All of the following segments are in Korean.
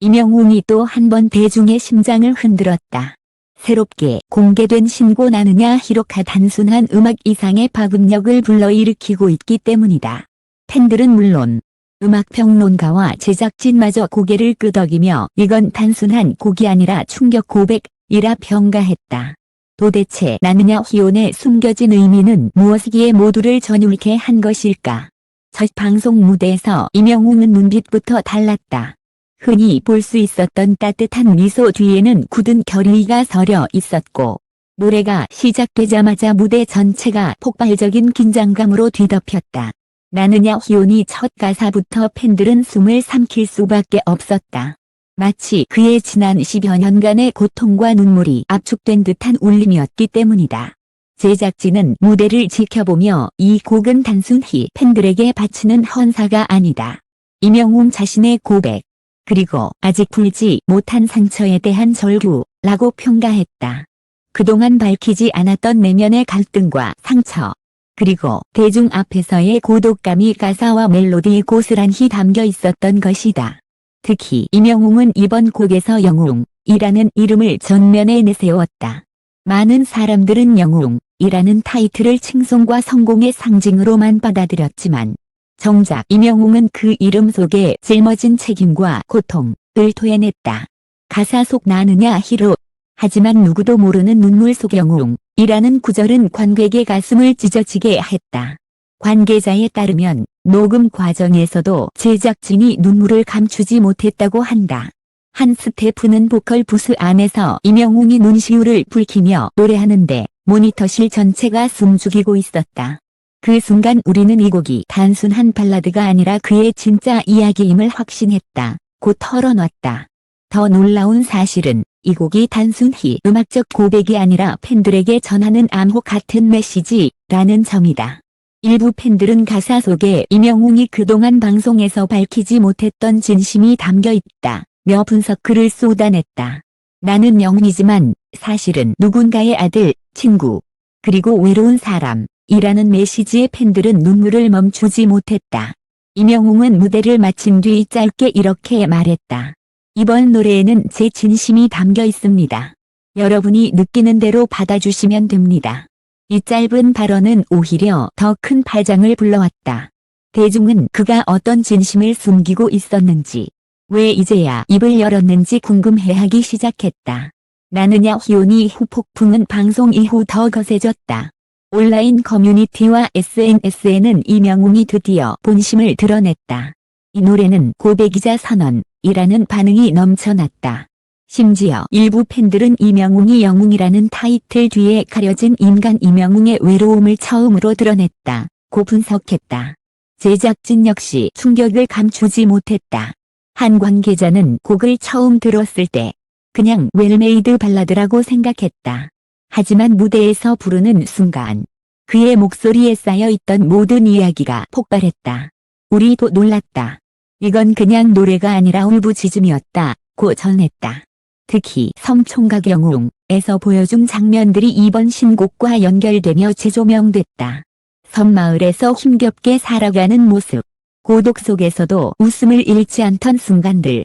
이명웅이 또 한 번 대중의 심장을 흔들었다. 새롭게 공개된 신고 나느냐 히로카 단순한 음악 이상의 파급력을 불러일으키고 있기 때문이다. 팬들은 물론 음악평론가와 제작진마저 고개를 끄덕이며 이건 단순한 곡이 아니라 충격 고백이라 평가했다. 도대체 나느냐 희온의 숨겨진 의미는 무엇이기에 모두를 전율케 한 것일까? 첫 방송 무대에서 이명웅은 눈빛부터 달랐다. 흔히 볼 수 있었던 따뜻한 미소 뒤에는 굳은 결의가 서려 있었고 노래가 시작되자마자 무대 전체가 폭발적인 긴장감으로 뒤덮였다. 나느냐 희온이 첫 가사부터 팬들은 숨을 삼킬 수밖에 없었다. 마치 그의 지난 10여 년간의 고통과 눈물이 압축된 듯한 울림이었기 때문이다. 제작진은 무대를 지켜보며 이 곡은 단순히 팬들에게 바치는 헌사가 아니다. 이명웅 자신의 고백, 그리고 아직 풀지 못한 상처에 대한 절규라고 평가했다. 그동안 밝히지 않았던 내면의 갈등과 상처, 그리고 대중 앞에서의 고독감이 가사와 멜로디에 고스란히 담겨 있었던 것이다. 특히 이명웅은 이번 곡에서 영웅이라는 이름을 전면에 내세웠다. 많은 사람들은 영웅이라는 타이틀을 칭송과 성공의 상징으로만 받아들였지만 정작 이명웅은 그 이름 속에 짊어진 책임과 고통을 토해냈다. 가사 속 나느냐 히로 하지만 누구도 모르는 눈물 속 영웅이라는 구절은 관객의 가슴을 찢어지게 했다. 관계자에 따르면 녹음 과정에서도 제작진이 눈물을 감추지 못했다고 한다. 한 스태프는 보컬 부스 안에서 이명웅이 눈시울을 붉히며 노래하는데 모니터실 전체가 숨죽이고 있었다. 그 순간 우리는 이 곡이 단순한 발라드가 아니라 그의 진짜 이야기임을 확신했다. 곧 털어놨다. 더 놀라운 사실은 이 곡이 단순히 음악적 고백이 아니라 팬들에게 전하는 암호 같은 메시지라는 점이다. 일부 팬들은 가사 속에 이명웅이 그동안 방송에서 밝히지 못했던 진심이 담겨 있다. 며 분석글을 쏟아냈다. 나는 영웅이지만 사실은 누군가의 아들, 친구, 그리고 외로운 사람, 이라는 메시지에 팬들은 눈물을 멈추지 못했다. 이명웅은 무대를 마친 뒤 짧게 이렇게 말했다. 이번 노래에는 제 진심이 담겨 있습니다. 여러분이 느끼는 대로 받아주시면 됩니다. 이 짧은 발언은 오히려 더큰 파장을 불러왔다. 대중은 그가 어떤 진심을 숨기고 있었는지, 왜 이제야 입을 열었는지 궁금해하기 시작했다. 나느냐 희온이 후폭풍은 방송 이후 더 거세졌다. 온라인 커뮤니티와 SNS에는 이명웅이 드디어 본심을 드러냈다. 이 노래는 고백이자 선언이라는 반응이 넘쳐났다. 심지어 일부 팬들은 이명웅이 영웅이라는 타이틀 뒤에 가려진 인간 이명웅의 외로움을 처음으로 드러냈다. 고 분석했다. 제작진 역시 충격을 감추지 못했다. 한 관계자는 곡을 처음 들었을 때 그냥 웰메이드 발라드라고 생각했다. 하지만 무대에서 부르는 순간 그의 목소리에 쌓여 있던 모든 이야기가 폭발했다. 우리도 놀랐다. 이건 그냥 노래가 아니라 울부짖음이었다. 고 전했다. 특히 성총각 영웅에서 보여준 장면들이 이번 신곡과 연결되며 재조명됐다. 섬마을에서 힘겹게 살아가는 모습, 고독 속에서도 웃음을 잃지 않던 순간들,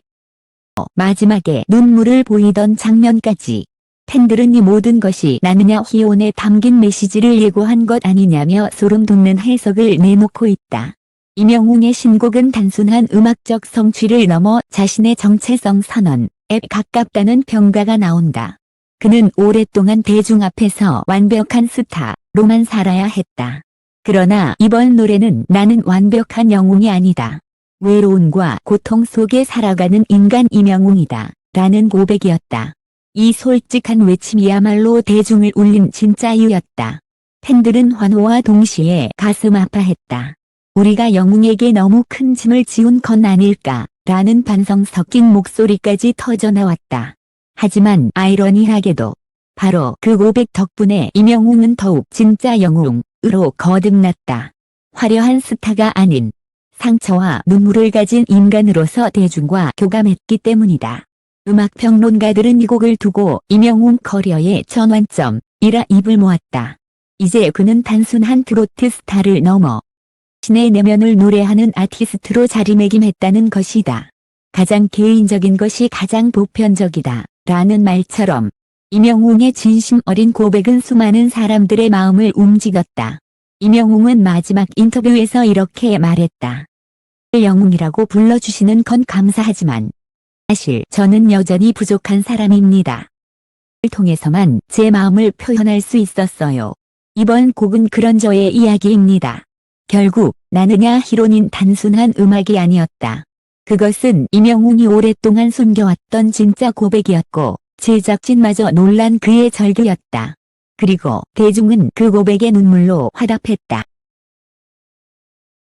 어, 마지막에 눈물을 보이던 장면까지 팬들은 이 모든 것이 나느냐 희온에 담긴 메시지를 예고한 것 아니냐며 소름 돋는 해석을 내놓고 있다. 이명웅의 신곡은 단순한 음악적 성취를 넘어 자신의 정체성 선언에 가깝다는 평가가 나온다. 그는 오랫동안 대중 앞에서 완벽한 스타로만 살아야 했다. 그러나 이번 노래는 나는 완벽한 영웅이 아니다. 외로움과 고통 속에 살아가는 인간 이명웅이다. 라는 고백이었다. 이 솔직한 외침이야말로 대중을 울린 진짜유였다. 팬들은 환호와 동시에 가슴 아파했다. 우리가 영웅에게 너무 큰 짐을 지운 건 아닐까 라는 반성 섞인 목소리까지 터져나왔다. 하지만 아이러니하게도 바로 그 고백 덕분에 이명웅은 더욱 진짜 영웅으로 거듭났다. 화려한 스타가 아닌 상처와 눈물을 가진 인간으로서 대중과 교감했기 때문이다. 음악평론가들은 이 곡을 두고 이명웅 커리어의 전환점이라 입을 모았다. 이제 그는 단순한 트로트 스타를 넘어 신의 내면을 노래하는 아티스트로 자리매김했다는 것이다. 가장 개인적인 것이 가장 보편적이다. 라는 말처럼 임영웅의 진심 어린 고백은 수많은 사람들의 마음을 움직였다. 임영웅은 마지막 인터뷰에서 이렇게 말했다. 영웅이라고 불러주시는 건 감사하지만 사실 저는 여전히 부족한 사람입니다. 을 통해서만 제 마음을 표현할 수 있었어요. 이번 곡은 그런 저의 이야기입니다. 결국 나느냐 히로는 단순한 음악이 아니었다. 그것은 임영웅이 오랫동안 숨겨왔던 진짜 고백이었고 제작진마저 놀란 그의 절규였다. 그리고 대중은 그 고백에 눈물로 화답했다.